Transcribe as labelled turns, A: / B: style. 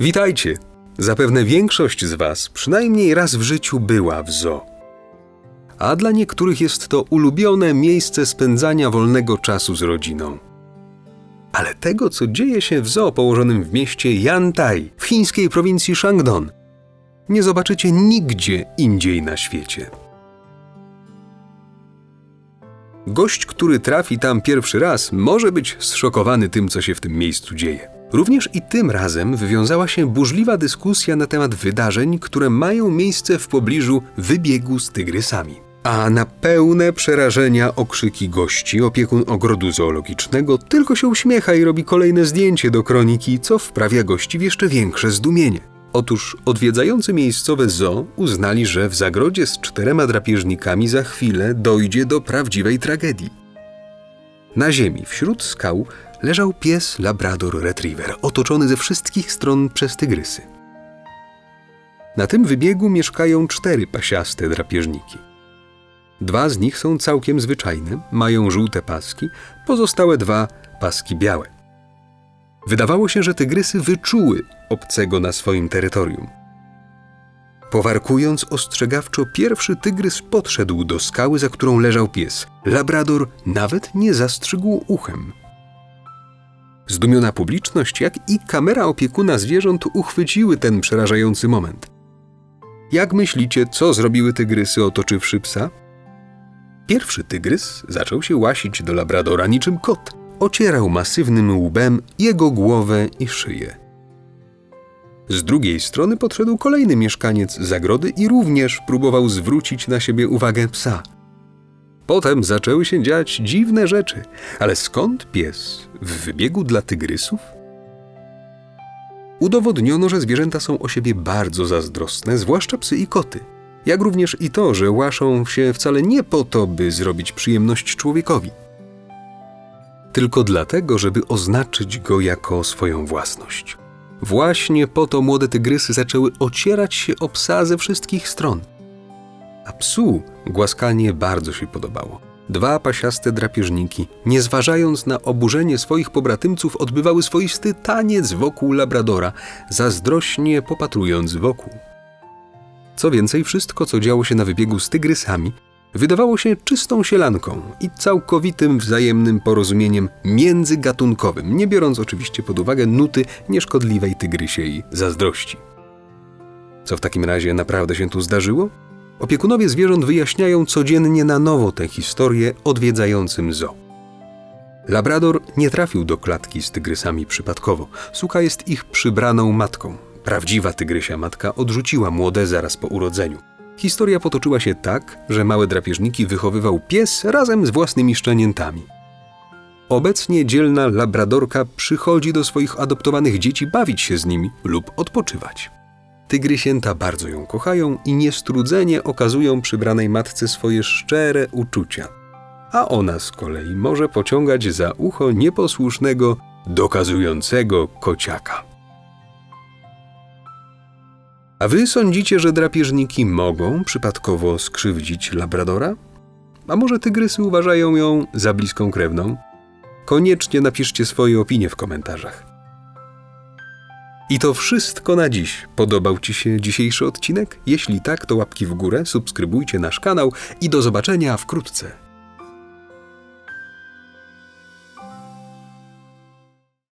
A: Witajcie! Zapewne większość z Was przynajmniej raz w życiu była w zoo. A dla niektórych jest to ulubione miejsce spędzania wolnego czasu z rodziną. Ale tego, co dzieje się w zoo położonym w mieście Yantai w chińskiej prowincji Shandong, nie zobaczycie nigdzie indziej na świecie. Gość, który trafi tam pierwszy raz, może być zszokowany tym, co się w tym miejscu dzieje. Również i tym razem wywiązała się burzliwa dyskusja na temat wydarzeń, które mają miejsce w pobliżu wybiegu z tygrysami. A na pełne przerażenia okrzyki gości opiekun ogrodu zoologicznego tylko się uśmiecha i robi kolejne zdjęcie do kroniki, co wprawia gości w jeszcze większe zdumienie. Otóż odwiedzający miejscowe zoo uznali, że w zagrodzie z czterema drapieżnikami za chwilę dojdzie do prawdziwej tragedii. Na ziemi, wśród skał, leżał pies Labrador Retriever, otoczony ze wszystkich stron przez tygrysy. Na tym wybiegu mieszkają cztery pasiaste drapieżniki. Dwa z nich są całkiem zwyczajne, mają żółte paski, pozostałe dwa paski białe. Wydawało się, że tygrysy wyczuły obcego na swoim terytorium. Powarkując ostrzegawczo, pierwszy tygrys podszedł do skały, za którą leżał pies. Labrador nawet nie zastrzygł uchem. Zdumiona publiczność, jak i kamera opiekuna zwierząt uchwyciły ten przerażający moment. Jak myślicie, co zrobiły tygrysy otoczywszy psa? Pierwszy tygrys zaczął się łasić do labradora niczym kot. Ocierał masywnym łbem jego głowę i szyję. Z drugiej strony podszedł kolejny mieszkaniec zagrody i również próbował zwrócić na siebie uwagę psa. Potem zaczęły się dziać dziwne rzeczy, ale skąd pies w wybiegu dla tygrysów? Udowodniono, że zwierzęta są o siebie bardzo zazdrosne, zwłaszcza psy i koty. Jak również i to, że łaszą się wcale nie po to, by zrobić przyjemność człowiekowi, tylko dlatego, żeby oznaczyć go jako swoją własność. Właśnie po to młode tygrysy zaczęły ocierać się o psa ze wszystkich stron. A psu głaskanie bardzo się podobało. Dwa pasiaste drapieżniki, nie zważając na oburzenie swoich pobratymców, odbywały swoisty taniec wokół labradora, zazdrośnie popatrując wokół. Co więcej, wszystko, co działo się na wybiegu z tygrysami, wydawało się czystą sielanką i całkowitym wzajemnym porozumieniem międzygatunkowym, nie biorąc oczywiście pod uwagę nuty nieszkodliwej tygrysiej zazdrości. Co w takim razie naprawdę się tu zdarzyło? Opiekunowie zwierząt wyjaśniają codziennie na nowo tę historię odwiedzającym zoo. Labrador nie trafił do klatki z tygrysami przypadkowo. Suka jest ich przybraną matką. Prawdziwa tygrysia matka odrzuciła młode zaraz po urodzeniu. Historia potoczyła się tak, że małe drapieżniki wychowywał pies razem z własnymi szczeniętami. Obecnie dzielna labradorka przychodzi do swoich adoptowanych dzieci bawić się z nimi lub odpoczywać. Tygrysięta bardzo ją kochają i niestrudzenie okazują przybranej matce swoje szczere uczucia. A ona z kolei może pociągać za ucho nieposłusznego, dokazującego kociaka. A wy sądzicie, że drapieżniki mogą przypadkowo skrzywdzić labradora? A może tygrysy uważają ją za bliską krewną? Koniecznie napiszcie swoje opinie w komentarzach. I to wszystko na dziś. Podobał Ci się dzisiejszy odcinek? Jeśli tak, to łapki w górę, subskrybujcie nasz kanał i do zobaczenia wkrótce.